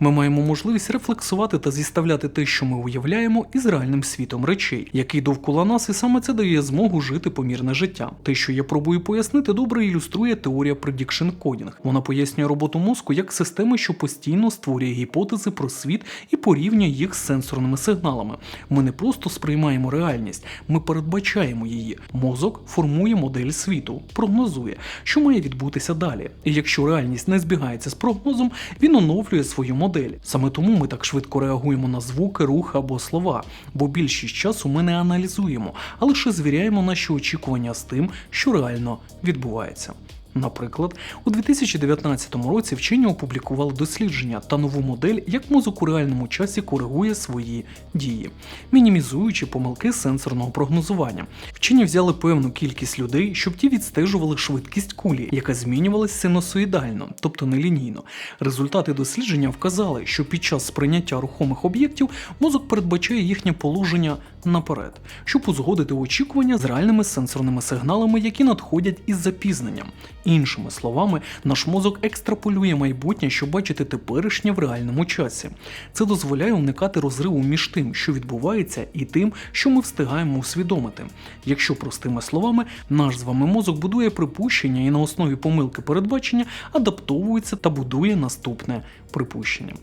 Ми маємо можливість рефлексувати та зіставляти те, що ми уявляємо, із реальним світом речей, який довкола нас, і саме це дає змогу жити помірне життя. Те, що я пробую пояснити, добре ілюструє теорія Prediction Coding. Вона пояснює роботу мозку як системи, що постійно створює гіпотези про світ і порівнює їх з сенсорними сигналами. Ми не просто сприймаємо реальність, ми передбачаємо її. Мозок формує модель світу, прогнозує, що має відбутися далі. І якщо реальність не збігається з прогнозом, він оновлює свою модель. Саме тому ми так швидко реагуємо на звуки, рухи або слова, бо більшість часу ми не аналізуємо, а лише звіряємо наші очікування з тим, що реально відбувається. Наприклад, у 2019 році вчені опублікували дослідження та нову модель, як мозок у реальному часі коригує свої дії, мінімізуючи помилки сенсорного прогнозування. Вчені взяли певну кількість людей, щоб ті відстежували швидкість кулі, яка змінювалася синусоїдально, тобто нелінійно. Результати дослідження вказали, що під час сприйняття рухомих об'єктів мозок передбачає їхнє положення наперед, щоб узгодити очікування з реальними сенсорними сигналами, які надходять із запізненням. Іншими словами, наш мозок екстраполює майбутнє, щоб бачити теперішнє в реальному часі. Це дозволяє уникати розриву між тим, що відбувається, і тим, що ми встигаємо усвідомити. Якщо простими словами, наш з вами мозок будує припущення і на основі помилки передбачення адаптовується та будує наступне припущення.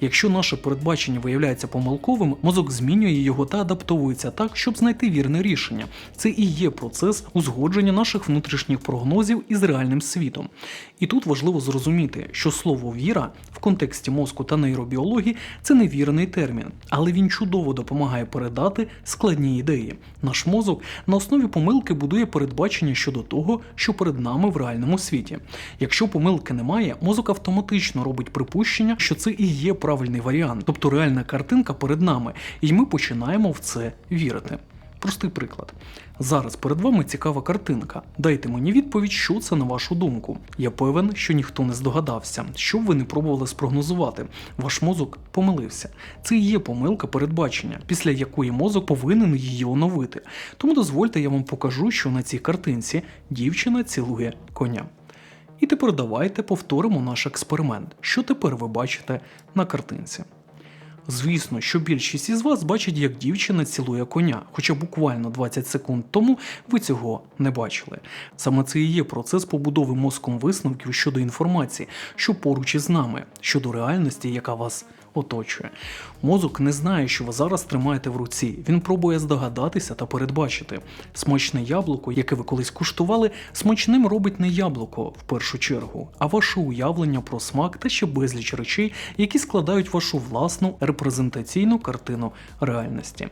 Якщо наше передбачення виявляється помилковим, мозок змінює його та адаптовується так, щоб знайти вірне рішення. Це і є процес узгодження наших внутрішніх прогнозів із реальним світом. І тут важливо зрозуміти, що слово віра в контексті мозку та нейробіології це невірний термін, але він чудово допомагає передати складні ідеї. Наш мозок на основі помилки будує передбачення щодо того, що перед нами в реальному світі. Якщо помилки немає, мозок автоматично робить припущення, що це і є правильний варіант, тобто реальна картинка перед нами, і ми починаємо в це вірити. Простий приклад. Зараз перед вами цікава картинка. Дайте мені відповідь, що це на вашу думку. Я певен, що ніхто не здогадався, що б ви не пробували спрогнозувати. Ваш мозок помилився. Це і є помилка передбачення, після якої мозок повинен її оновити. Тому дозвольте, я вам покажу, що на цій картинці дівчина цілує коня. І тепер давайте повторимо наш експеримент. Що тепер ви бачите на картинці? Звісно, що більшість із вас бачить, як дівчина цілує коня, хоча буквально 20 секунд тому ви цього не бачили. Саме це і є процес побудови мозком висновків щодо інформації, що поруч із нами, щодо реальності, яка вас оточує. Мозок не знає, що ви зараз тримаєте в руці. Він пробує здогадатися та передбачити. Смачне яблуко, яке ви колись куштували, смачним робить не яблуко в першу чергу, а ваше уявлення про смак та ще безліч речей, які складають вашу власну репрезентаційну картину реальності.